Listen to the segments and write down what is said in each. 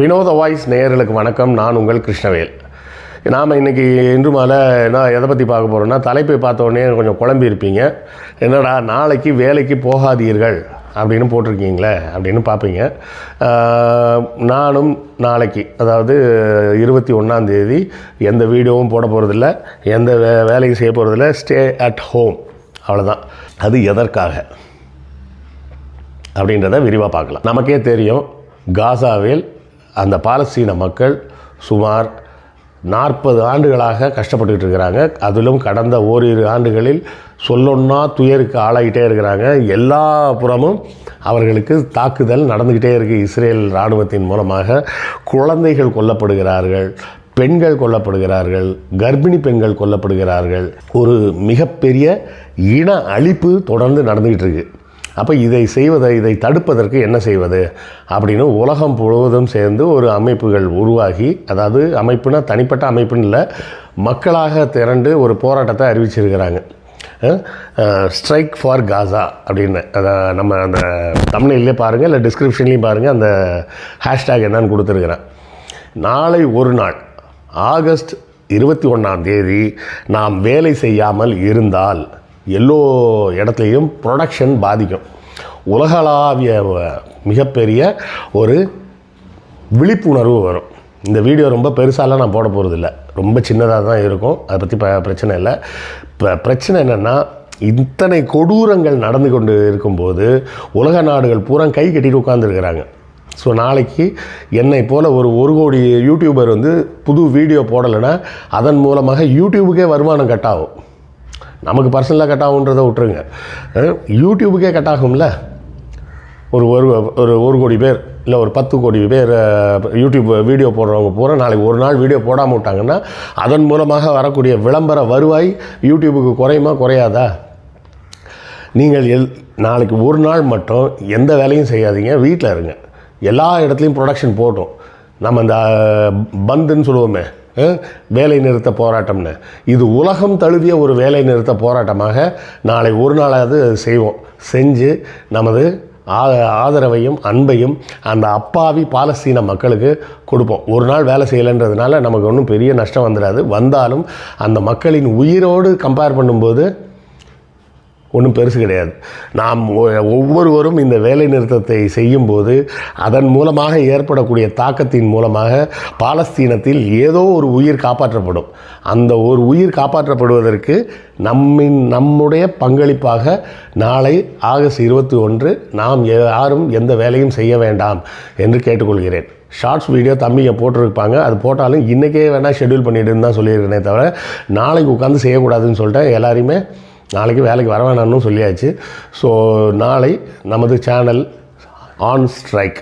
வினோத வாய்ஸ் நேயர்களுக்கு வணக்கம். நான் உங்கள் கிருஷ்ணவேல். நாம் இன்றைக்கி இன்று மாலை நான் எதை பற்றி பார்க்க போகிறோம்னா தலைப்பை பார்த்தோடனே கொஞ்சம் குழம்பி இருப்பீங்க. என்னடா நாளைக்கு வேலைக்கு போகாதீர்கள் அப்படின்னு போட்டிருக்கீங்களே அப்படின்னு பார்ப்பீங்க. நானும் நாளைக்கு அதாவது இருபத்தி ஒன்றாந்தேதி எந்த வீடியோவும் போட போகிறதில்ல எந்த வே வேலையும் செய்ய போகிறதில்ல ஸ்டே அட் ஹோம் அவ்வளோதான் அது எதற்காக? அப்படின்றத விரிவாக பார்க்கலாம். நமக்கே தெரியும் காசாவில் அந்த பாலஸ்தீன மக்கள் சுமார் நாற்பது ஆண்டுகளாக கஷ்டப்பட்டுக்கிட்டு இருக்கிறாங்க. அதிலும் கடந்த ஓரிரு ஆண்டுகளில் சொல்லொன்னா துயருக்கு ஆளாகிட்டே இருக்கிறாங்க. எல்லா புறமும் அவர்களுக்கு தாக்குதல் நடந்துக்கிட்டே இருக்குது இஸ்ரேல் இராணுவத்தின் மூலமாக குழந்தைகள் கொல்லப்படுகிறார்கள் பெண்கள் கொல்லப்படுகிறார்கள் கர்ப்பிணி பெண்கள் கொல்லப்படுகிறார்கள். ஒரு மிகப்பெரிய இன அழிப்பு தொடர்ந்து நடந்துக்கிட்டு இருக்குது அப்போ இதை செய்வதை இதை தடுப்பதற்கு என்ன செய்வது? அப்படின்னு உலகம் முழுவதும் சேர்ந்து ஒரு அமைப்புகள் உருவாகி அதாவது அமைப்புனா தனிப்பட்ட அமைப்புன்னு இல்லை மக்களாக திரண்டு ஒரு போராட்டத்தை அறிவிச்சிருக்கிறாங்க. ஸ்ட்ரைக் ஃபார் காசா அப்படின்னு. அதை நம்ம அந்த தமிழ்லேயே பாருங்கள் இல்லை டிஸ்கிரிப்ஷன்லேயும் பாருங்கள் அந்த ஹேஷ்டேக் என்னன்னு கொடுத்துருக்குறேன். நாளை ஒரு நாள் ஆகஸ்ட் இருபத்தி ஒன்றாம் தேதி நாம் வேலை செய்யாமல் இருந்தால் எல்லோ இடத்துலையும் ப்ரொடக்ஷன் பாதிக்கும். உலகளாவிய வ- மிகப்பெரிய ஒரு விழிப்புணர்வு வரும். இந்த வீடியோ ரொம்ப பெருசாலாம் நான் போட போகிறதில்ல ரொம்ப சின்னதாக தான் இருக்கும். அதை பற்றி ப பிரச்சனை இல்லை. இப்போ பிரச்சனை என்னென்னா இத்தனை கொடூரங்கள் நடந்து கொண்டு இருக்கும்போது உலக நாடுகள் பூரா கை கட்டிட்டு உட்காந்துருக்கிறாங்க ஸோ நாளைக்கு என்னை போல் ஒரு ஒரு கோடி யூடியூபர் வந்து புது வீடியோ போடலைன்னா அதன் மூலமாக யூடியூபுக்கே வருமானம் கட் ஆகும் நமக்கு பர்சனலாக கட் ஆகுன்றதை விட்டுருங்க. யூடியூபுக்கே கட் ஆகும்ல? ஒரு ஒரு ஒரு ஒரு கோடி பேர் இல்லை ஒரு பத்து கோடி பேர் யூடியூப் வீடியோ போடுறவங்க பூரா நாளைக்கு ஒரு நாள் வீடியோ போடாமல் விட்டாங்கன்னா அதன் மூலமாக வரக்கூடிய விளம்பர வருவாய் யூடியூபுக்கு குறையுமா குறையாதா? நீங்கள் எல் நாளைக்கு ஒரு நாள் மட்டும் எந்த வேலையும் செய்யாதீங்க வீட்டில் இருங்க. எல்லா இடத்துலையும் ப்ரொடக்ஷன் போட்டோம் நம்ம இந்த பந்துன்னு சொல்லுவோமே வேலை நிறுத்த போராட்டம்னு. இது உலகம் தழுவிய ஒரு வேலை நிறுத்த போராட்டமாக நாளை ஒரு நாளாவது செய்வோம். செஞ்சு நமது ஆதரவையும் அன்பையும் அந்த அப்பாவி பாலஸ்தீன மக்களுக்கு கொடுப்போம். ஒரு நாள் வேலை செய்யலைன்றதுனால நமக்கு ஒன்றும் பெரிய நஷ்டம் வந்துடாது வந்தாலும் அந்த மக்களின் உயிரோடு கம்பேர் பண்ணும்போது ஒன்றும் பெருசு கிடையாது. நாம் ஒ- ஒவ்வொருவரும் இந்த வேலை நிறுத்தத்தை செய்யும்போது அதன் மூலமாக ஏற்படக்கூடிய தாக்கத்தின் மூலமாக பாலஸ்தீனத்தில் ஏதோ ஒரு உயிர் காப்பாற்றப்படும். அந்த ஒரு உயிர் காப்பாற்றப்படுவதற்கு நம்மின் நம்முடைய பங்களிப்பாக நாளை ஆகஸ்ட் இருபத்தி ஒன்று நாம் யாரும் எந்த வேலையும் செய்ய வேண்டாம் என்று கேட்டுக்கொள்கிறேன். ஷார்ட்ஸ் வீடியோ தம்பிங்க போட்டிருப்பாங்க. அது போட்டாலும் இன்றைக்கே வேணால் ஷெட்யூல் பண்ணிவிடுன்னு தான் சொல்லியிருக்கேனே தவிர நாளைக்கு உட்காந்து செய்யக்கூடாதுன்னு சொல்லிட்டு எல்லாரையுமே நாளைக்கு வேலைக்கு வர வேணாம்னு சொல்லியாச்சு. ஸோ நாளை நமது சேனல் ஆன் ஸ்ட்ரைக்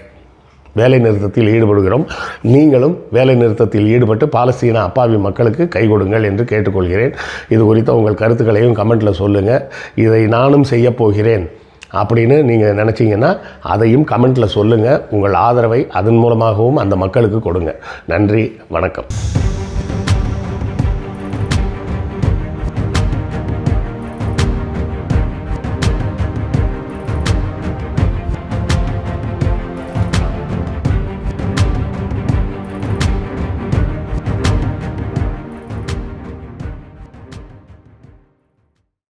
வேலை நிறுத்தத்தில் ஈடுபடுகிறோம். நீங்களும் வேலை நிறுத்தத்தில் ஈடுபட்டு பாலஸ்தீன அப்பாவி மக்களுக்கு கை கொடுங்கள் என்று கேட்டுக்கொள்கிறேன். இது குறித்த உங்கள் கருத்துக்களையும் கமெண்ட்டில் சொல்லுங்கள் இதை நானும் செய்ய போகிறேன் அப்படின்னு நீங்கள் நினச்சிங்கன்னா அதையும் கமெண்ட்டில் சொல்லுங்கள் உங்கள் ஆதரவை அதன் மூலமாகவும் அந்த மக்களுக்கு கொடுங்க. நன்றி வணக்கம்.